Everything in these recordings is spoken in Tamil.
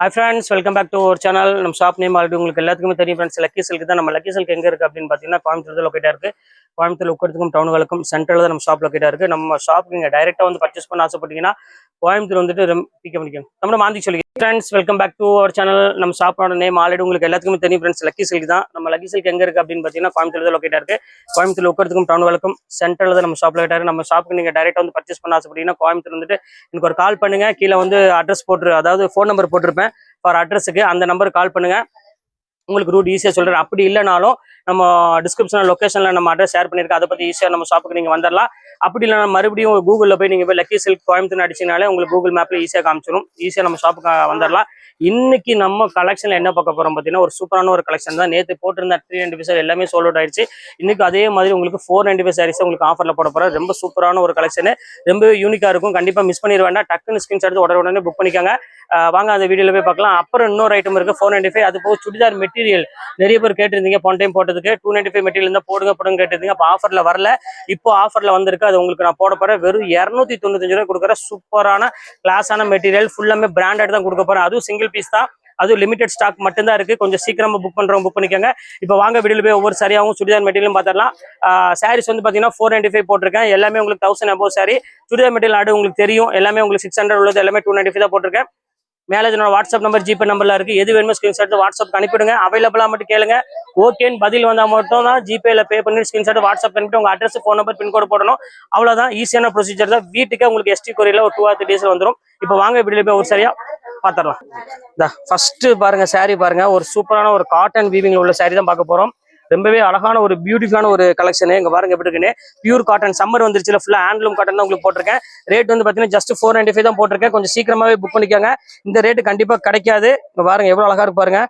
Hi friends welcome back to ஒரு சேனல் நம்ம ஷாப் நேம் ஆல்ரெடி உங்களுக்கு எல்லாத்துக்குமே தெரியும் ஃப்ரெண்ட்ஸ் லக்கி சில்க் தான். நம்ம லக்கி சில்க் எங்கே இருக்குது அப்படின்னு பார்த்தீங்கன்னா கோயம்புத்தூர் லொக்கேட்டாக இருக்குது கோயம்புத்தூர் உட்கறதுக்கும் டவுனுகளுக்கும் சென்ட்ரல் தான் நம்ம ஷாப் லொக்கேட்டாக இருக்குது நம்ம ஷாப் நீங்கள் டைரெக்டாக வந்து பர்ச்சேஸ் பண்ண ஆசைப்பட்டீங்கன்னா கோயம்புத்தூர் வந்துட்டு ரொம்ப பண்ணிக்கணும். நம்ம மாந்தி சொல்லி friends welcome back to our channel நம்ம ஷாப்போட நேம் ஆல்ரெடி உங்களுக்கு எல்லாத்துக்குமே தெரியும் ஃப்ரெண்ட்ஸ் லக்கி சில்க் தான். நம்ம லக்கி சில்க் எங்கே இருக்குது அப்படின்னு பார்த்தீங்கன்னா கோயம்புத்தூர் தான் லொக்கேட்டாக இருக்குது கோயம்புத்தூர் உட்கறதுக்கும் டவுனுகளுக்கும் சென்ட்ரல் தான் நம்ம ஷாப் லொக்கேட்டாக நம்ம ஷாப்புக்கு நீங்கள் டேரெக்டாக வந்து பர்ச்சேஸ் பண்ண ஆசைப்பட்டீங்கன்னா கோயம்புத்தூர் வந்துட்டு எனக்கு ஒரு கால் பண்ணுங்க. கீழே வந்து அட்ரஸ் போட்டு அதாவது ஃபோன் நம்பர் போட்டிருப்பேன். ஃபார் அட்ரஸுக்கு அந்த நம்பருக்கு கால் பண்ணுங்க. உங்களுக்கு ரூட் ஈஸியாக சொல்கிறேன் அப்படி இல்லைனாலும் நம்ம டிஸ்கிரிப்ஷனில் லொக்கேஷனில் நம்ம அட்ரஸ் ஷேர் பண்ணியிருக்கோம் அதை பற்றி ஈஸியாக நம்ம ஷாப்புக்கு நீங்கள் வந்துடலாம். அப்படி இல்லைனா மறுபடியும் கூகுளில் போய் நீங்கள் போய் லக்கி சில்க் கோயம்புத்தூர் அடிச்சினாலே உங்களுக்கு கூகுள் மேப்பில் ஈஸியாக காமிச்சிடும் ஈஸியாக நம்ம ஷாப்புக்கு வந்துடலாம். இன்னைக்கு நம்ம கலெக்ஷனில் என்ன பார்க்க போகிறோம் பார்த்தீங்கன்னா ஒரு சூப்பரான ஒரு கலெக்ஷன் தான். நேற்று போட்டிருந்த த்ரீ நைன்டி ஃபைவ் எல்லாமே சோல் அவுட் ஆயிடுச்சு. இன்னைக்கு அதே மாதிரி உங்களுக்கு ஃபோர் நைன்டி ஃபைவ் சாரீஸ் உங்களுக்கு ஆஃபரில் போட போகிறோம் ரொம்ப சூப்பரான ஒரு கலெக்ஷன் ரொம்ப யூனிக்காக இருக்கும். கண்டிப்பாக மிஸ் பண்ணிட வேண்டாம். டக்குன்னு ஸ்கிரீன்ஷாட் எடுத்து உடனே உடனே புக் பண்ணிக்கோங்க. வாங்க அந்த வீடியோல போய் பார்க்கலாம். அப்புறம் இன்னொரு ஐட்டம் இருக்கு ஃபோர் நைன்டி ஃபைவ் அது போக சுடிதார் மெட்டீரியல் நிறைய பேர் கேட்டிருந்தீங்க போன டைம் போட்டதுக்கு. டூ நைன்டி ஃபைவ் மெட்டீரியல் இருந்தால் போடுங்க போடுங்க கேட்டிருந்தீங்க. அப்போ ஆஃபர்ல வரல. இப்போ ஆஃபர்ல வந்திருக்கு. அது உங்களுக்கு நான் போட போறேன். வெறும் இரநூத்தி தொண்ணூத்தஞ்சு ரூபாய் கொடுக்குற சூப்பரான கிளாஸான மெட்டீரியல் ஃபுல்லாமே பிராண்டட் தான் கொடுக்க போறேன். அதுவும் சிங்கிள் பீஸ் தான். அதுவும் லிமிடெட் ஸ்டாக் மட்டும்தான் இருக்கு. கொஞ்சம் சீக்கிரமா புக் பண்றவங்க புக் பண்ணிக்கோங்க. இப்போ வாங்க வீடியோல போய் ஒவ்வொரு சரியாகவும் சுடிதார் மெட்டீரியலும் பார்த்துடலாம். சாரீஸ் வந்து பாத்தீங்கன்னா ஃபோர் நைன்டி ஃபைவ் போட்டிருக்கேன். எல்லாமே உங்களுக்கு thousand above sari churidar material ஆடு உங்களுக்கு தெரியும். எல்லாமே உங்களுக்கு சிக்ஸ் ஹண்ட்ரட் உள்ளது. எல்லாமே டூ நைன்டி ஃபைவ் தான் போட்டிருக்கேன். மேலே என்னோட வாட்ஸ்அப் நம்பர் ஜிபே நம்பர்லாம் இருக்கு. எது வேணுமோ ஸ்கிரீன்ஷாட் வாட்ஸ்அப் அனுப்பிடுங்க. அவைலபிளா மட்டும் கேளுங்க. ஓகேன்னு பதில் வந்தால் மட்டும் தான் ஜிபேல பே பண்ணி ஸ்கிரீன்ஷாட் வாட்ஸ்அப் பண்ணிட்டு உங்கள் அட்ரஸ் ஃபோன் நம்பர் பின்கோடு போடணும். அவ்வளோதான் ஈஸியான ப்ரொசீஜர் தான். வீட்டுக்கு உங்களுக்கு எஸ்டி கொரியில் ஒரு டூ ஆர் த்ரீ டேஸ்ல வந்துடும் இப்போ வாங்க இப்படி போய் ஒரு சரியா பாத்திரலாம். இந்த ஃபர்ஸ்ட் பாருங்க saree பாருங்க. ஒரு சூப்பரான ஒரு காட்டன் வீவிங்ல உள்ள சாரீ தான் பார்க்க போறோம். ரொம்பவே அழகான ஒரு பியூட்டிஃபுல்லான ஒரு கலெக்ஷன் இங்க பாருங்க எப்படி இருக்குன்னு. பியூர் காட்டன் சம்மர் வந்துருச்சுல ஃபுல்லா ஹேண்ட்லூம் காட்டன் தான் உங்களுக்கு போட்டிருக்கேன். ரேட் வந்து பாத்தீங்கன்னா ஜஸ்ட் ஃபோர் நைன்டி ஃபைவ் தான் போட்டிருக்கேன். கொஞ்சம் சீக்கிரமாவே புக் பண்ணிக்கோங்க. இந்த ரேட்டு கண்டிப்பா கிடைக்காது. இங்க பாருங்க எவ்வளவு அழகா இருக்கு பாருங்க.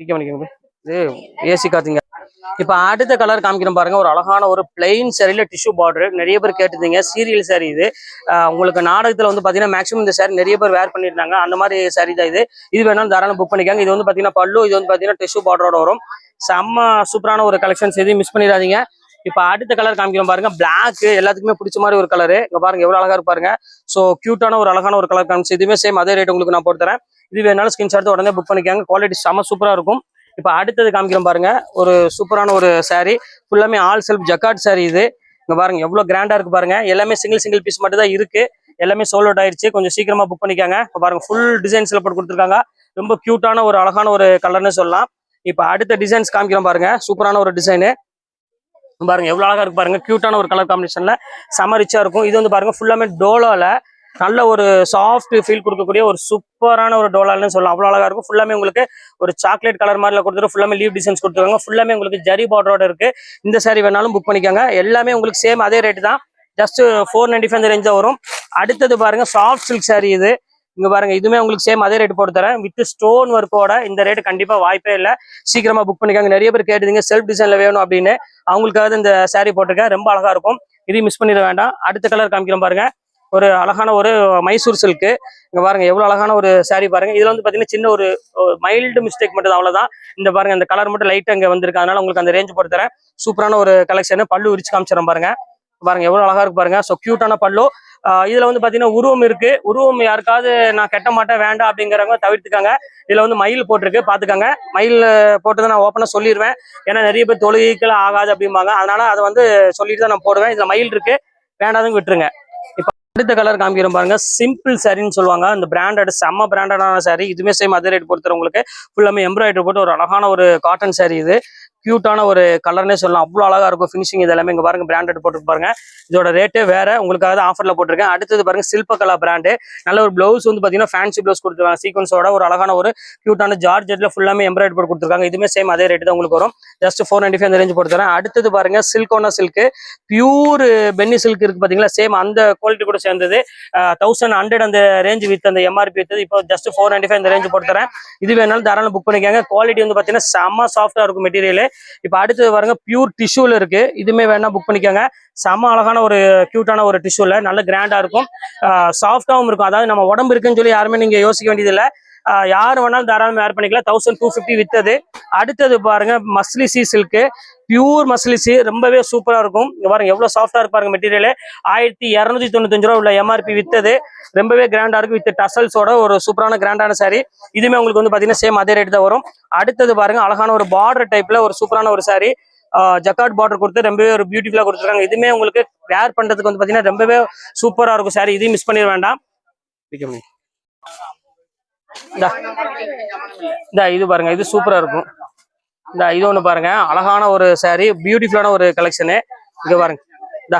பண்ணிக்கோங்க இது ஏசி காத்துங்க. இப்ப அடுத்த கலர் காமிக்கிறோம் பாருங்க. ஒரு அழகான ஒரு பிளெயின் சேரீல டிஷ்யூ பார்டர் நிறைய பேர் கேட்டிருந்தீங்க. சீரியல் சாரி இது. உங்களுக்கு நாடகத்துல வந்து பாத்தீங்கன்னா மேக்ஸிமம் இந்த சாரி நிறைய பேர் வேர் பண்ணிருந்தாங்க அந்த மாதிரி சாரி தான் இது. இது வேணாலும் தாராளம் புக் பண்ணிக்காங்க. இது வந்து பாத்தீங்கன்னா பல்லு இது வந்து பாத்தீங்கன்னா டிஷ்யூ பார்டரோட வரும். செம்ம சூப்பரான ஒரு கலெக்ஷன்ஸ் எதையும் மிஸ் பண்ணிடாதீங்க. இப்ப அடுத்த கலர் காமிக்கிறோம் பாருங்க. பிளாக் எல்லாத்துக்குமே பிடிச்ச மாதிரி ஒரு கலரு இங்கே பாருங்க எவ்வளோ அழகா இருப்பாருங்க பாருங்க. சோ ஒரு அழகான ஒரு கலர் காமிச்சு. இதுவுமே சேம் அதே ரேட் உங்களுக்கு நான் போட்டு தரேன் இது வேணாலும் ஸ்கிரீன்ஷாட் உடனே புக் பண்ணிக்காங்க. குவாலிட்டி செம்ம சூப்பரா இருக்கும். இப்போ அடுத்தது காமிக்கிறோம் பாருங்க. ஒரு சூப்பரான ஒரு saree. ஃபுல்லாமே ஆல் செல்ஃப் ஜக்காட் saree இது. இங்க பாருங்க எவ்வளோ கிராண்டா இருக்கு பாருங்க. எல்லாமே சிங்கிள் சிங்கிள் பீஸ் மட்டும் தான் இருக்கு. எல்லாமே சோல் அவுட் ஆயிருச்சு. கொஞ்சம் சீக்கிரமா புக் பண்ணிக்காங்க. இப்போ பாருங்க ஃபுல் டிசைன்ஸ்ல போட்டு கொடுத்துருக்காங்க. ரொம்ப கியூட்டான ஒரு அழகான ஒரு கலர்னு சொல்லலாம். இப்போ அடுத்த டிசைன்ஸ் காமிக்கிறோம் பாருங்க. சூப்பரான ஒரு டிசைனு பாருங்க எவ்வளோ அழகா இருக்கு பாருங்க. கியூட்டான ஒரு கலர் காம்பினேஷன்ல செம ரிச்சா இருக்கும். இது வந்து பாருங்க ஃபுல்லாமே டோலோல நல்ல ஒரு சாஃப்ட் ஃபீல் கொடுக்கக்கூடிய ஒரு சூப்பரான ஒரு டோலால்னு சொல்லலாம். அவ்வளோ அழகா இருக்கும். ஃபுல்லாமே உங்களுக்கு ஒரு சாக்லேட் கலர் மாதிரில கொடுத்துட்டு ஃபுல்லாமே லீவ் டிசைன்ஸ் கொடுத்துருக்காங்க ஃபுல்லாமே உங்களுக்கு ஜரி பார்டரோட இருக்கு. இந்த சாரி வேணாலும் புக் பண்ணிக்கோங்க. எல்லாமே உங்களுக்கு சேம் அதே ரேட்டு தான். Just four ninety five range தான் வரும். அடுத்தது பாருங்க சாஃப்ட் சில்க் சாரி இது. இங்க பாருங்க இதுவுமே உங்களுக்கு சேம் அதே ரேட் போட்டு தரேன். வித் ஸ்டோன் ஒர்க்கோட இந்த ரேட் கண்டிப்பா வாய்ப்பே இல்லை. சீக்கிரமா புக் பண்ணிக்காங்க. நிறைய பேர் கேட்டுதீங்க செல்ஃப் டிசைன்ல வேணும் அப்படின்னு. அவங்களுக்காக இந்த சாரி போட்டிருக்கேன். ரொம்ப அழகா இருக்கும். இதையும் மிஸ் பண்ணிட வேண்டாம். அடுத்த கலர் காமிக்கிறோம் பாருங்க. ஒரு அழகான ஒரு மைசூர் சில்க்கு இங்க பாருங்க எவ்வளவு அழகான ஒரு saree பாருங்க. இதுல வந்து பாத்தீங்கன்னா சின்ன ஒரு மைல்டு மிஸ்டேக் மட்டும் தான் இந்த பாருங்க இந்த கலர் மட்டும் லைட் இங்கே வந்திருக்கு. அதனால உங்களுக்கு அந்த ரேஞ்ச் போட்டு தரேன். சூப்பரான ஒரு கலெக்ஷன் பல்லு விரிச்சு காமிச்சிடறேன் பாருங்க. பாருங்க எவ்வளவு அழகா இருக்கு பாருங்க. ஸோ க்யூட்டான பல்லு. இதுல வந்து பாத்தீங்கன்னா உருவம் இருக்கு. உருவம் யாருக்காவது நான் கெட்ட மாட்டேன் வேண்டாம் அப்படிங்கிறவங்க தவிர்த்துக்காங்க. இதுல வந்து மயில் போட்டிருக்கு பாத்துக்கோங்க. மயில் போட்டதை நான் ஓப்பனா சொல்லிடுவேன் ஏன்னா நிறைய பேர் தொழுகைக்கெல்லாம் ஆகாது அப்படிம்பாங்க. அதனால அதை வந்து சொல்லிட்டு தான் நான் போடுவேன். இதுல மயில் இருக்கு. வேண்டாதுங்க விட்டுருங்க. இப்ப அடுத்த கலர் காமிக்கிறோம் பாருங்க. சிம்பிள் சாரின்னு சொல்லுவாங்க. அந்த பிராண்டட் செம்ம பிராண்டடான சாரி இதுவுமே சேம் அதே ரேட் பொறுத்தர உங்களுக்கு ஃபுல்லாமே எம்ப்ராய்டரி போட்டு ஒரு அழகான ஒரு காட்டன் சாரி இது. கியூட்டான ஒரு கலர்னே சொல்லலாம். அவ்வளோ அழகா இருக்கும் ஃபினிஷிங் இது எல்லாமே. இங்கே பாருங்க பிராண்டட் போட்டு பாருங்க. இதோட ரேட்டே வேற. உங்களுக்காக தான் ஆஃபர்ல போட்டிருக்கேன். அடுத்தது பாருங்க சில்பகலா பிராண்டு நல்ல ஒரு ப்ளவுஸ் வந்து பார்த்தீங்கன்னா ஃபேன்சி ப்ளவுஸ் கொடுத்துருக்காங்க. சீக்வன்ஸோட ஒரு அழகான ஒரு கியூட்டான ஜார்ஜெட்ல ஃபுல்லாமே எம்ப்ராய்டரி போட்டு கொடுத்துருக்காங்க. இதுவுமே சேம் அதே ரேட் தான் உங்களுக்கு வரும். Just four ninety five range போட்டு தரேன் அடுத்தது பாருங்க சில்கோனா சில்க் பியூர் பென்னி சில்க் இருக்குது பாத்தீங்களா? சேம் அந்த குவாலிட்டி கூட சேர்ந்தது. தௌசண்ட் ஹண்ட்ரட் அந்த ரேஞ்ச் வித் அந்த எம்ஆர்பி வித்தது. இப்போ ஜஸ்ட் ஃபோர் நைன்டி ஃபைவ் அந்த ரேஞ்ச் போட்டு தரேன் இது வேணாலும் தாராளம் புக் பண்ணிக்கோங்க. குவாலிட்டி வந்து பாத்தீங்கன்னா செம்ம சாஃப்டா இருக்கும் மெட்டீரியல் இப்போ அடுத்தது பாருங்க பியூர் டிஷ்யூல இருக்கு. இதுமே வேணா புக் பண்ணிக்கோங்க. செம அழகான ஒரு கியூட்டான ஒரு டிஷ்யூல நல்ல கிராண்டா இருக்கும். சாஃப்டாவும் இருக்கும். அதாவது நம்ம உடம்பு இருக்குன்னு சொல்லி யாருமே நீங்க யோசிக்க வேண்டியதில்லை. யார் வேணாலும் தாராளமாக ஏர் பண்ணிக்கலாம். தௌசண்ட் டூ ஃபிஃப்டி வித்தது. அடுத்தது பாருங்க மஸ்லிசி சில்க்கு பியூர் மஸ்லிசி ரொம்பவே சூப்பரா இருக்கும். பாருங்க எவ்வளோ சாஃப்டா இருப்பாருங்க பாருங்க மெட்டீரியல் ஆயிரத்தி இரநூத்தி தொண்ணூத்தஞ்சு ரூபா உள்ள எம்ஆர்பி வித்தது. ரொம்பவே கிராண்டா இருக்கு வித் டசல்ஸோட ஒரு சூப்பரான கிராண்டான சாரி இதுவுமே உங்களுக்கு வந்து பாத்தீங்கன்னா சேம் அதே ரேட் தான் வரும். அடுத்தது பாருங்க அழகான ஒரு பார்டர் டைப்ல ஒரு சூப்பரான ஒரு சாரி ஜக்காட் பார்டர் கொடுத்து ரொம்பவே ஒரு பியூட்டிஃபுல்லா கொடுத்துருக்காங்க. இதுவுமே உங்களுக்கு வேர் பண்றதுக்கு வந்து பாத்தீங்கன்னா ரொம்பவே சூப்பரா இருக்கும் சாரி இதையும் மிஸ் பண்ணிட வேண்டாம். பிடிக்க முடியும். இந்த. இது பாருங்க இது சூப்பரா இருக்கும். இந்த இது ஒண்ணு பாருங்க. அழகான ஒரு saree பியூட்டிஃபுல்லான ஒரு கலெக்ஷனு இங்க பாருங்க. இந்த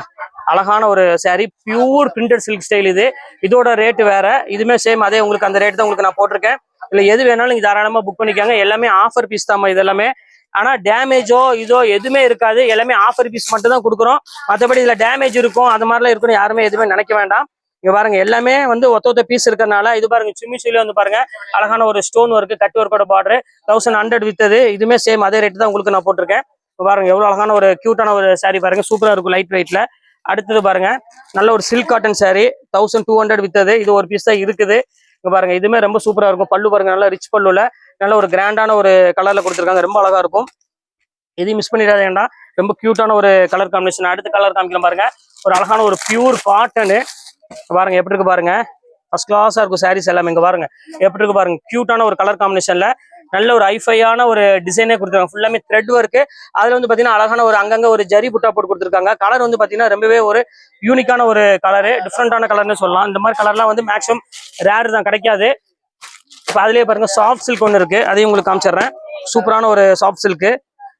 அழகான ஒரு saree pure printed silk style இது. இதோட ரேட்டு வேற. இதுமே சேம் அதே. உங்களுக்கு அந்த ரேட் தான் உங்களுக்கு நான் போட்டிருக்கேன். இல்ல எது வேணாலும் நீங்க தாராளமா புக் பண்ணிக்காங்க. எல்லாமே ஆஃபர் பீஸ் தாம்மா இது எல்லாமே. ஆனா டேமேஜோ இதோ எதுவுமே இருக்காது. எல்லாமே ஆஃபர் பீஸ் மட்டும் தான் கொடுக்குறோம். மற்றபடி இதுல டேமேஜ் இருக்கும். அது மாதிரிலாம் இருக்குன்னு யாருமே எதுவுமே நினைக்க வேண்டாம். இங்க பாருங்க எல்லாமே வந்து ஒத்த ஒத்த பீஸ் இருக்கறனால இது பாருங்க சும்மி சுவில வந்து பாருங்க அழகான ஒரு ஸ்டோன் ஒர்க்கு கட் ஒர்க்கோட பார்டர் தௌசண்ட் ஹண்ட்ரட் வித்தது இதுமே சேம் அதே ரேட்டு தான் உங்களுக்கு நான் போட்டிருக்கேன். இப்ப பாருங்க எவ்வளவு அழகான ஒரு கியூட்டான ஒரு சாரி பாருங்க சூப்பரா இருக்கும் லைட் வெயிட்ல அடுத்தது பாருங்க நல்ல ஒரு silk cotton sari thousand two hundred வித்தது இது ஒரு பீஸ் தான் இருக்குது. இங்க பாருங்க இதுமே ரொம்ப சூப்பரா இருக்கும். பல்லு பாருங்க நல்லா ரிச் பல்லுல நல்ல ஒரு கிராண்டான ஒரு கலர்ல கொடுத்துருக்காங்க ரொம்ப அழகா இருக்கும். எதையும் மிஸ் பண்ணிடாத வேண்டாம். ரொம்ப கியூட்டான ஒரு கலர் காம்பினேஷன் அடுத்த கலர் காமிக்கலாம் பாருங்க ஒரு அழகான ஒரு பியூர் காட்டனு பாருங்க எப்படி இருக்கு பாருங்க? ஃபர்ஸ்ட் கிளாஸா இருக்கும் சாரீஸ் எல்லாமே இங்க பாருங்க. எப்படி இருக்கு பாருங்க? கியூட்டான ஒரு கலர் காம்பினேஷன்ல நல்ல ஒரு ஐஃபையான ஒரு டிசைனே கொடுத்துருக்காங்க. ஃபுல்லாமே த்ரெட் ஒர்க்கு அதுல வந்து பாத்தீங்கன்னா அழகான ஒரு அங்கங்க ஒரு ஜரி புட்டா போட்டு கொடுத்துருக்காங்க. கலர் வந்து பாத்தீங்கன்னா ரொம்பவே ஒரு யூனிக்கான ஒரு கலரு டிஃப்ரெண்டான கலர்னு சொல்லலாம். இந்த மாதிரி கலர்லாம் வந்து மேக்ஸிமம் ரேர் தான் கிடைக்காது. இப்போ அதுலயே பாருங்க சாஃப்ட் சில்க் ஒன்று இருக்கு. அதையும் உங்களுக்கு காமிச்சிடுறேன். சூப்பரான ஒரு சாஃப்ட் சில்க்கு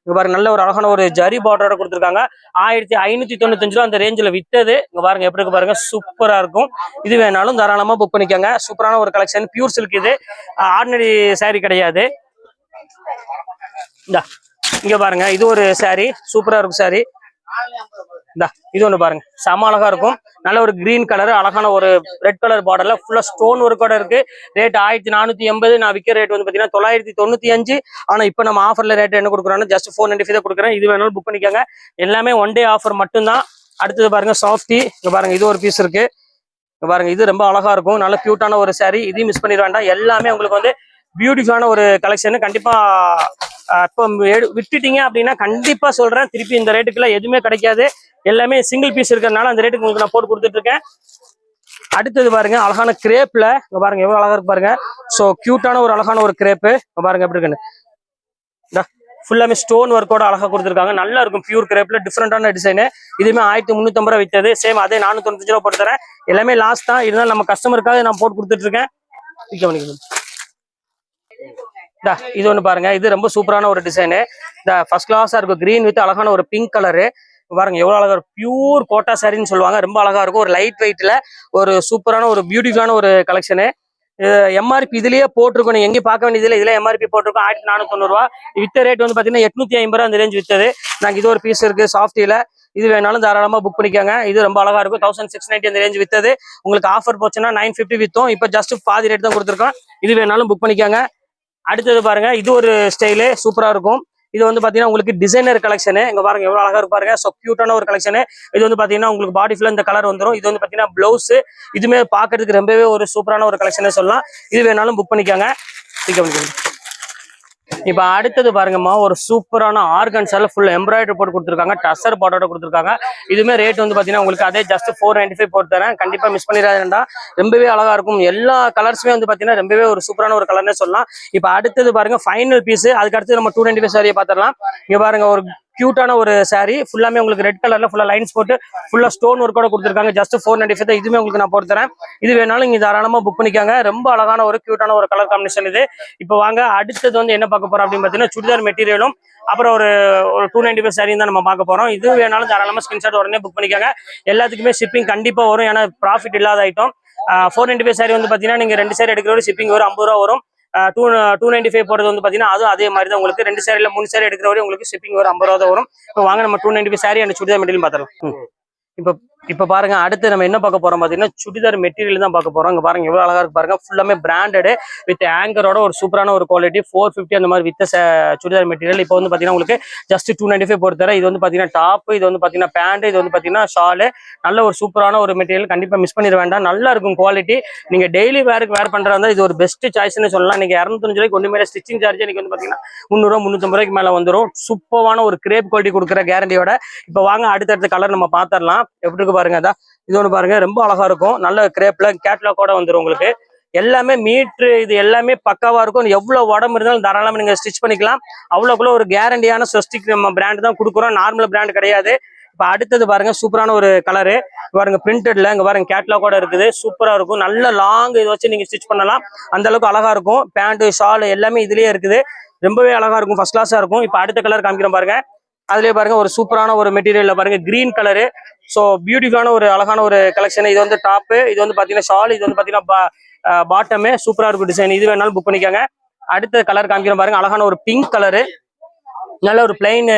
இங்க பாருங்க நல்ல ஒரு அழகான ஒரு ஜரி பார்டரோட கொடுத்துருக்காங்க. ஆயிரத்தி ஐநூத்தி தொண்ணூத்தஞ்சு ரூபா அந்த ரேஞ்சில் வித்தது. இங்க பாருங்க எப்படி இருக்கு பாருங்க சூப்பரா இருக்கும். இது வேணாலும் தாராளமா புக் பண்ணிக்கோங்க. சூப்பரான ஒரு கலெக்ஷன் பியூர் சில்க் இது. ஆர்டினரி சாரி கிடையாது. இங்க பாருங்க இது ஒரு சாரி சூப்பரா இருக்கும் சாரி இந்தா இது ஒண்ணு பாருங்க. செம அழகா இருக்கும். நல்ல ஒரு கிரீன் கலர் அழகான ஒரு ரெட் கலர் பார்டர்ல ஃபுல்லா ஸ்டோன் ஒர்க்கோட இருக்கு. ரேட் ஆயிரத்தி நானூத்தி எண்பது. நான் விற்கிற ரேட் வந்து பாத்தீங்கன்னா தொள்ளாயிரத்தி தொண்ணூத்தி அஞ்சு. ஆனா இப்போ நம்ம ஆஃபர்ல ரேட் என்ன கொடுக்குறோம்னா ஜஸ்ட் ஃபோர் நைன்டி ஃபைவ் தான் கொடுக்குறேன். இது வேணாலும் புக் பண்ணிக்கோங்க. எல்லாமே ஒன் டே ஆஃபர் மட்டும்தான். அடுத்தது பாருங்க சாஃப்டி இங்க பாருங்க இது ஒரு பீஸ் இருக்கு. இங்க பாருங்க இது ரொம்ப அழகா இருக்கும். நல்ல கியூட்டான ஒரு சாரி இதையும் மிஸ் பண்ணிட வேண்டாம். எல்லாமே உங்களுக்கு வந்து பியூட்டிஃபுல்லான ஒரு கலெக்ஷன் கண்டிப்பா இப்போ விட்டுட்டீங்க அப்படின்னா கண்டிப்பா சொல்றேன். திருப்பி இந்த ரேட்டுக்குள்ள எதுவுமே கிடைக்காது. எல்லாமே சிங்கிள் பீஸ் இருக்கிறதுனால அந்த ரேட்டுக்கு உங்களுக்கு நான் போட்டு கொடுத்துட்டு இருக்கேன் அடுத்தது பாருங்க அழகான கிரேப்ல இங்க பாருங்க எவ்வளவு அழகா இருக்கு பாருங்க. சோ கியூட்டான ஒரு அழகான ஒரு கிரேப்பு இங்க பாருங்க எப்படி இருக்குன்னு. ஃபுல்லாமே ஸ்டோன் ஒர்க்கோட அழகா கொடுத்துருக்காங்க. நல்லா இருக்கும் பியூர் கிரேப்ல டிஃப்ரெண்டான டிசைனு இதுவுமே ஆயிரத்தி முந்நூற்றம்பது ரூபா விற்றது சேம் அதே நானூத்தி தொண்ணூத்தஞ்சு ரூபா போட்டு தரேன். எல்லாமே லாஸ்ட் தான். இருந்தாலும் நம்ம கஸ்டமருக்காக நான் போட்டு கொடுத்துட்டு இருக்கேன் பண்ணிக்கணும் இது ஒண்ணு பாருங்க. இது ரொம்ப சூப்பரான ஒரு டிசைனு இந்த ஃபர்ஸ்ட் கிளாஸாக இருக்கும். கிரீன் வித் அழகான ஒரு பிங்க் கலரு பாருங்க எவ்வளவு அழகா இருக்கும் பியூர் கோட்டா சாரின்னு சொல்லுவாங்க. ரொம்ப அழகா இருக்கும். ஒரு லைட் வெயிட்ல ஒரு சூப்பரான ஒரு பியூட்டிஃபுல்லான ஒரு கலெக்ஷனு எம்ஆர்பி இதுலயே போட்டிருக்கோம் நீங்க எங்கேயும் பார்க்க வேண்டியதுல இதுல எம்ஆர்பி போட்டிருக்கோம். ஆயிரத்தி நானூத்தி தொண்ணூறு ரூபா. வித்த ரேட் வந்து பாத்தீங்கன்னா எட்நூத்தி ஐம்பது ரூபா அந்த ரேஞ்ச் வித்தது. நாங்க இது ஒரு பீஸ் இருக்கு சாஃப்டில இது வேணாலும் தாராளமா புக் பண்ணிக்கோங்க. இது ரொம்ப அழகா இருக்கும். தௌசண்ட் சிக்ஸ் நைன்டி அந்த ரேஞ்ச் வித்தது. உங்களுக்கு ஆஃபர் போச்சுன்னா நைன் ஃபிஃப்டி வித்தோம். இப்போ ஜஸ்ட் பாதி ரேட் தான் கொடுத்துருக்கோம். இது வேணாலும் புக் பண்ணிக்கோங்க. அடுத்தது பாருங்க. இது ஒரு ஸ்டைலு சூப்பரா இருக்கும். இது வந்து பாத்தீங்கன்னா உங்களுக்கு டிசைனர் கலெக்ஷனு இங்க பாருங்க எவ்வளவு அழகா இருப்பாருங்க பாருங்க. ஸோ கியூட்டான ஒரு கலெக்ஷனு இது வந்து பாத்தீங்கன்னா உங்களுக்கு பாடி ஃபுல்லா இந்த கலர் வந்துரும். இது வந்து பாத்தீங்கன்னா பிளவுஸ் இதுமே பாக்குறதுக்கு ரொம்பவே ஒரு சூப்பரான ஒரு கலெக்ஷனே சொல்லலாம். இது வேணாலும் புக் பண்ணிக்காங்க. பண்ணிக்கோங்க. இப்ப அடுத்தது பாருங்கம்மா ஒரு சூப்பரான ஆர்கன்ஸால ஃபுல் எம்ப்ராய்டரி போட்டு கொடுத்துருக்காங்க டசர் பாட்டோட கொடுத்துருக்காங்க. இதுமே ரேட் வந்து பாத்தீங்கன்னா உங்களுக்கு அதே ஜஸ்ட் ஃபோர் நைன்டி ஃபைவ் போட்டு தரேன். கண்டிப்பா மிஸ் பண்ணிடாதேன்டா ரொம்பவே அழகா இருக்கும். எல்லா கலர்ஸுமே வந்து பாத்தீங்கன்னா ரொம்பவே ஒரு சூப்பரான ஒரு கலர்னே சொல்லலாம். இப்ப அடுத்தது பாருங்க ஃபைனல் பீஸ் அதுக்கு அடுத்து நம்ம டூ நைன்டி ஃபைவ் சாரியை பாத்திரலாம் இங்க பாருங்க ஒரு கியூட்டான ஒரு சாரீ ஃபுல்லாமே உங்களுக்கு ரெட் கலர்ல ஃபுல்லா லைன்ஸ் போட்டு ஃபுல்லா ஸ்டோன் ஒர்க்கோட கொடுத்துருக்காங்க. ஜஸ்ட் ஃபோர் நைன்டி ஃபைவ் இதுவுமே உங்களுக்கு நான் போட்டு தரேன். இது வேணாலும் நீங்க தாராளமா புக் பண்ணிக்காங்க. ரொம்ப அழகான ஒரு கியூட்டான ஒரு கலர் காம்பினேஷன் இது. இப்போ வாங்க அடுத்தது வந்து என்ன பார்க்க போறோம் அப்படின்னு பார்த்தீங்கன்னா சுடிதார் மெட்டீரியலும் அப்புறம் ஒரு ஒரு டூ நைன்டி ஃபைவ் சாரியும் தான் நம்ம பார்க்க போறோம். இது வேணாலும் தாராளமா ஸ்கிரீன்ஷாட் உடனே புக் பண்ணிக்காங்க. எல்லாத்துக்குமே ஷிப்பிங் கண்டிப்பா வரும். ஏன்னா ப்ராஃபிட் இல்லாத item four ninety five sari வந்து பார்த்தீங்கன்னா நீங்க ரெண்டு சாரி எடுக்கிற ஷிப்பிங் வரும் ஐம்பது ரூபா வரும். டூ டூ நைன்டி ஃபைவ் போகிறது வந்து பார்த்தீங்கன்னா அதுவும் அதே மாதிரி தான் உங்களுக்கு ரெண்டு சாரியில் மூணு சாரி எடுக்கிற வரையும் உங்களுக்கு ஷிப்பிங் வரும் ஐம்பது ரூபா வரும். இப்போ வாங்க நம்ம டூ நைன்டி ஃபைவ் சாரி அந்த சுடிதார் மெட்டீரியல் பார்த்துருவோம் இப்போ இப்போ பாருங்க அடுத்து நம்ம என்ன பார்க்க போறோம் பாத்தீங்கன்னா சுடிதார் மெட்டீரியல் தான் பார்க்க போறோம். இங்க பாருங்க எவ்வளவு அழகா இருக்கு பாருங்க. ஃபுல்லாமே பிராண்டடு வித் ஆங்கரோட ஒரு சூப்பரான ஒரு குவாலிட்டி ஃபோர் ஃபிஃப்டி அந்த மாதிரி வித் சுடிதார் மெட்டீரியல் இப்போ வந்து பாத்தீங்கன்னா உங்களுக்கு ஜஸ்ட் டூ நைன்டி ஃபைவ் பொறுத்தர இது வந்து பாத்தீங்கன்னா டாப் இது வந்து பாத்தீங்கன்னா பேண்ட் இது வந்து பாத்தீங்கன்னா ஷாலு நல்ல ஒரு சூப்பரான ஒரு மெட்டீரியல் கண்டிப்பா மிஸ் பண்ணிட வேண்டாம். நல்லா இருக்கும் குவாலிட்டி நீங்க டெய்லி வேருக்கு வேர் பண்றதா இது ஒரு பெஸ்ட் சாய்ஸ்னு சொல்லலாம். நீங்க இரநூத்தஞ்சு ரூபாய்க்கு ஒன்று மேலே ஸ்டிச்சிங் சார்ஜ் இன்னைக்கு வந்து பாத்தீங்கன்னா முந்நூறுவா முந்நூற்றம்பது ரூபாய்க்கு மேல வந்துடும் சூப்பரான ஒரு கிரேப் குவாலிட்டி கொடுக்குற கேரண்டியோட இப்போ வாங்க அடுத்தடுத்த கலர் நம்ம பாத்திரலாம் எப்படி இருக்கு பாருங்க அதான் இது ஒன்று பாருங்க ரொம்ப அழகா இருக்கும். நல்ல கிரேப்ல கேட்லாக்கோட வந்துரும் உங்களுக்கு. எல்லாமே மீட்ரு இது எல்லாமே பக்காவா இருக்கும். எவ்வளவு உடம்பு இருந்தாலும் தாராளமா நீங்க ஸ்டிச் பண்ணிக்கலாம். அவ்வளோக்குள்ள ஒரு கேரண்டியான சொஸ்டிக் நம்ம பிராண்ட் தான் கொடுக்குறோம். நார்மல் பிராண்ட் கிடையாது. இப்போ அடுத்தது பாருங்க சூப்பரான ஒரு கலரு பாருங்க பிரிண்டட்ல இங்க பாருங்க கேட்லாகோட இருக்குது. சூப்பரா இருக்கும். நல்ல லாங் இதை வச்சு நீங்க ஸ்டிச் பண்ணலாம். அந்த அளவுக்கு அழகா இருக்கும். பேண்ட் ஷால் எல்லாமே இதுலயே இருக்குது. ரொம்பவே அழகா இருக்கும். ஃபர்ஸ்ட் கிளாஸா இருக்கும். இப்போ அடுத்த கலர் காமிக்கிறோம் பாருங்க. அதுலயே பாருங்க ஒரு சூப்பரான ஒரு மெட்டீரியல்ல பாருங்க கிரீன் கலரு ஸோ பியூட்டிஃபுல்லான ஒரு அழகான ஒரு கலெக்ஷன் இது வந்து டாப்பு இது வந்து பாத்தீங்கன்னா ஷால் இது வந்து பாத்தீங்கன்னா பாட்டமே சூப்பரா இருக்கும் டிசைன் இது வேணாலும் புக் பண்ணிக்கோங்க. அடுத்த கலர் காமிக்கிறேன் பாருங்க அழகான ஒரு பிங்க் கலரு நல்ல ஒரு பிளைன்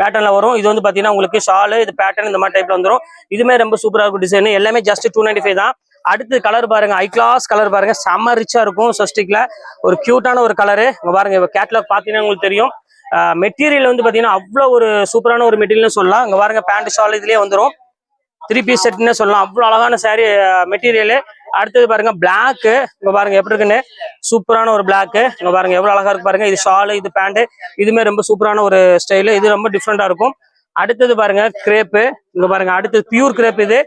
பேட்டர்ன்ல வரும். இது வந்து பாத்தீங்கன்னா உங்களுக்கு ஷாலு இது பேட்டர்ன் இந்த மாதிரி டைப்ல வந்துரும். இதுமே ரொம்ப சூப்பரா இருக்கும் டிசைன் எல்லாமே ஜஸ்ட் டூ நைன்டி ஃபைவ் தான். அடுத்து கலர் பாருங்க ஐ கிளாஸ் கலர் பாருங்க. செம்ம ரிச்சா இருக்கும் சஸ்டிக்ல ஒரு கியூட்டான ஒரு கலரு பாருங்க கேட்லாக் பாத்தீங்கன்னா உங்களுக்கு தெரியும். மெட்டீரியல் வந்து பாத்தீங்கன்னா அவ்வளவு ஒரு சூப்பரான ஒரு மெட்டீரியல்னு சொல்லலாம். இங்க பாருங்க பேண்ட் ஷால் இதுலேயே வந்துரும். த்ரீ பீஸ் செட்னே சொல்லலாம். அவ்வளோ அழகான சாரி மெட்டீரியலு அடுத்தது பாருங்க பிளாக்கு இங்க பாருங்க எப்படி இருக்குன்னு? சூப்பரான ஒரு பிளாக்கு இங்க பாருங்க எவ்வளோ அழகா இருக்கு பாருங்க. இது ஷாலு இது பேண்ட்டு இதுமே ரொம்ப சூப்பரான ஒரு ஸ்டைலு இது ரொம்ப டிஃப்ரெண்ட்டாக இருக்கும். அடுத்தது பாருங்க கிரேப்பு இங்க பாருங்க அடுத்தது பியூர் கிரேப் இது.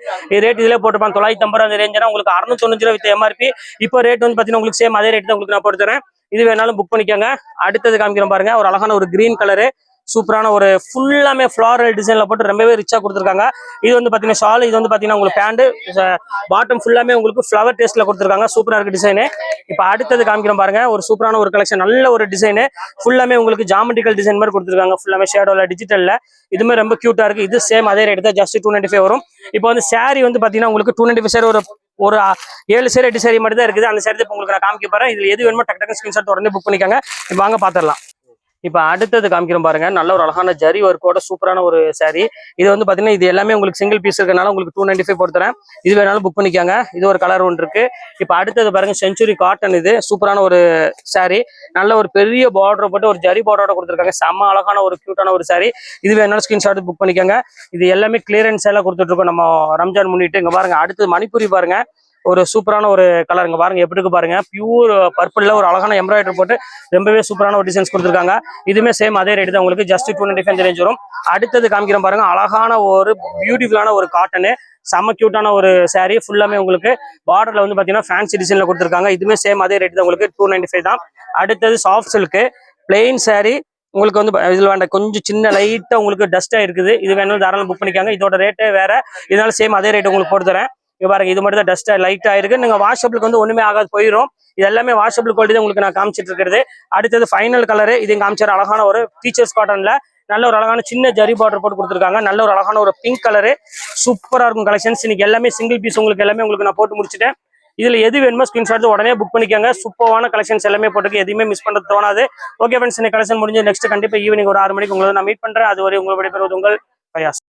ரேட் இதுல போட்டுப்பாங்க தொள்ளாயிரத்தி ஐம்பது ரூபா ரேஞ்சுனா உங்களுக்கு அறுநூத்தொண்ணூறு ரூபா வித் எம்ஆர்பி இப்போ ரேட் வந்து பாத்தீங்கன்னா உங்களுக்கு சேம் அதே ரேட் தான் உங்களுக்கு நான் போட்டு தரேன். இது வேணாலும் புக் பண்ணிக்கோங்க. அடுத்தது காமிக்கிறோம் பாருங்க. ஒரு அழகான ஒரு கிரீன் கலரு சூப்பரான ஒரு ஃபுல்லாமே ஃப்ளாரல் டிசைன்ல போட்டு ரொம்பவே ரிச்சா கொடுத்துருக்காங்க. இது வந்து பாத்தீங்கன்னா ஷால் இது வந்து பாத்தீங்கன்னா உங்களுக்கு பேண்ட் பாட்டம் ஃபுல்லாமே உங்களுக்கு ஃப்ளவர் டேஸ்ட்ல கொடுத்துருக்காங்க. சூப்பரா இருக்கு டிசைனு இப்போ அடுத்தது காமிக்கிறோம் பாருங்க. ஒரு சூப்பரான ஒரு கலெக்ஷன் நல்ல ஒரு டிசைனு ஃபுல்லாமே உங்களுக்கு ஜாமெட்ரிக்கல் டிசைன் மாதிரி கொடுத்துருக்காங்க. ஃபுல்லாமே ஷேடோல டிஜிட்டல்ல இதுமே ரொம்ப கியூட்டா இருக்கு. இது சேம் அதே ரேட் தான். ஜஸ்ட் டூ நைன்டி ஃபைவ் வரும். இப்போ வந்து சாரி வந்து பாத்தீங்கன்னா உங்களுக்கு டூ நைன்டி ஃபைவ் ஒரு ஒரு ஏழு சேர் எட்டு சேரி மட்டும் தான் இருக்குது. அந்த சேரத்தை உங்களுக்கு நான் காமிக்க போறேன். இதுல எது வேணுமோ டக்கு டக்கு ஸ்கிரீன்ஷாட் உடனே புக் பண்ணிக்கோங்க. வாங்க பாத்திரலாம். இப்போ அடுத்தது காமிக்கிறோம் பாருங்க. நல்ல ஒரு அழகான ஜரி ஒர்க்கோட சூப்பரான ஒரு சாரி இது வந்து பாத்தீங்கன்னா இது எல்லாமே உங்களுக்கு சிங்கிள் பீஸ் இருக்கனால உங்களுக்கு டூ நைன்டி ஃபைவ் போட்டுறேன் இது வேணாலும் புக் பண்ணிக்கோங்க. இது ஒரு கலர் ஒன்று இருக்கு. இப்போ அடுத்தது பாருங்க செஞ்சுரி காட்டன் இது. சூப்பரான ஒரு சாரி நல்ல ஒரு பெரிய பார்டர் போட்டு ஒரு ஜரி பார்டரோட கொடுத்துருக்காங்க. செம்ம அழகான ஒரு க்யூட்டான ஒரு சாரி இது வேணாலும் ஸ்கிரீன்ஷாட் புக் பண்ணிக்கோங்க. இது எல்லாமே கிளியரன்ஸ் எல்லாம் கொடுத்துட்டு இருக்கோம் நம்ம ரம்ஜான் முன்னிட்டு. இங்க பாருங்க அடுத்தது மணிப்பூரி பாருங்க. ஒரு சூப்பரான ஒரு கலர் இங்க பாருங்க எப்படி இருக்கு பாருங்க. பியூர் பர்பிள்ல ஒரு அழகான எம்ப்ராய்டரி போட்டு ரொம்பவே சூப்பரான ஒரு டிசைன்ஸ் கொடுத்துருக்காங்க. இதுமே சேம் அதே ரேட் தான். உங்களுக்கு just two ninety five range வரும். அடுத்தது காமிக்கிறேன் பாருங்க அழகான ஒரு பியூட்டிஃபுல்லான ஒரு காட்டனு செம்ம கியூட்டான ஒரு saree ஃபுல்லாமே உங்களுக்கு பார்டர்ல வந்து பாத்தீங்கன்னா ஃபேன்சி டிசைன்ல கொடுத்துருக்காங்க. இதுமே சேம் அதே ரேட் தான். உங்களுக்கு டூ நைன்டி ஃபைவ் தான். அடுத்தது சாஃப்ட் சில்க்கு பிளெயின் saree. உங்களுக்கு வந்து இதில் இதுல வேண்டாம் கொஞ்சம் சின்ன லைட்டா உங்களுக்கு டஸ்டா இருக்குது. இது வேணாலும் தாராளம் புக் பண்ணிக்காங்க. இதோட ரேட்டே வேற. இதனால சேம் அதே ரேட் உங்களுக்கு போட்டு தரேன் இங்க பாருங்க இது மட்டும் தான் டஸ்ட் லைட் ஆயிருக்கு நீங்க வாட்ஸ்அப்லுக்கு வந்து ஒண்ணுமே ஆகாது போயிடும் இது எல்லாமே வாட்ஸ்அப்ல குவாலிட்டி தான் உங்களுக்கு நான் காமிச்சிட்டு இருக்கிறது. அடுத்தது ஃபைனல் கலரு இது காமிச்சார் அழகான ஒரு டீச்சர்ஸ் காட்டன்ல நல்ல ஒரு அழகான சின்ன ஜரி பார்டர் போட்டு கொடுத்துருக்காங்க. நல்ல ஒரு அழகான ஒரு பிங்க் கலரு சூப்பரா இருக்கும் கலெக்ஷன்ஸ் இன்னைக்கு எல்லாமே சிங்கிள் பீஸ் உங்களுக்கு எல்லாமே உங்களுக்கு நான் போட்டு முடிச்சிட்டேன். இதுல எது வேணுமோ ஸ்கிரீன்ஷாட் உடனே புக் பண்ணிக்கோங்க. சூப்பரான கலெக்ஷன்ஸ் எல்லாமே போட்டுக்கு எதுவுமே மிஸ் பண்ணுறது தோணாது. ஓகே ஃப்ரெண்ட்ஸ் இந்த கலெக்ஷன் முடிஞ்சு நெக்ஸ்ட் கண்டிப்பா ஈவினிங் ஒரு ஆறு மணிக்கு உங்களை நான் மீட் பண்றேன். அது வரை உங்களுடைய பெறுவது உங்கள் பிரயாசம்